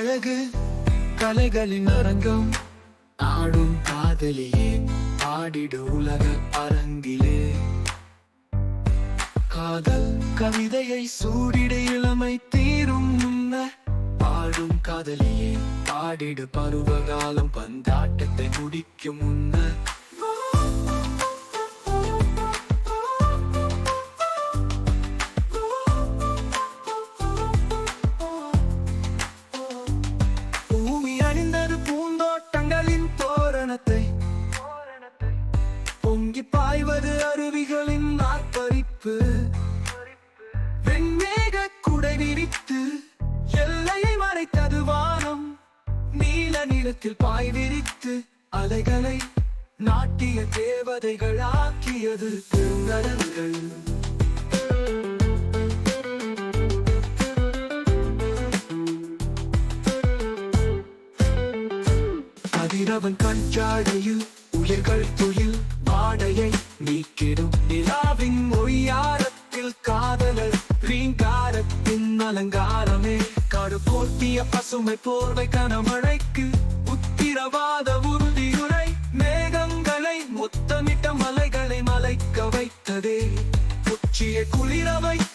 அழகு கலைகளின் அரங்கம். ஆடும் காதலியே பாடிடு உலக அரங்கிலே. காதல் கவிதையை சூடிட இளமை தீரும் முன்ன பாடும் காதலியே பாடிடு பருவகாலம் பந்தாட்டத்தை முடிக்கும் முன்ன பொங்கி பாய்வது அருவிகளின் நாற்பறிப்பு. வெண்மேக குடை விரித்து எல்லையை மறைத்தது வானம். நீல நிலத்தில் பாய் விரித்து அலைகளை நாட்டிய தேவதைகள் ஆக்கியது பெருங்கடல்கள் கதிரவன் கஞ்சாடையில் உயிர்கள் துயில் வாடையை நீக்கிடும். நிலாவின் ஒய்யாரத்தில் காதலர் ரீங்காரத்தின் அலங்காரமே. காடு போர்த்திய பசுமை போர்வை கனமழைக்கு உத்திரவாத உறுதியுரை. மேகங்களை முத்தமிட்ட மலைகளை மலைக்க வைத்ததே. உச்சியை குளிர வைத்த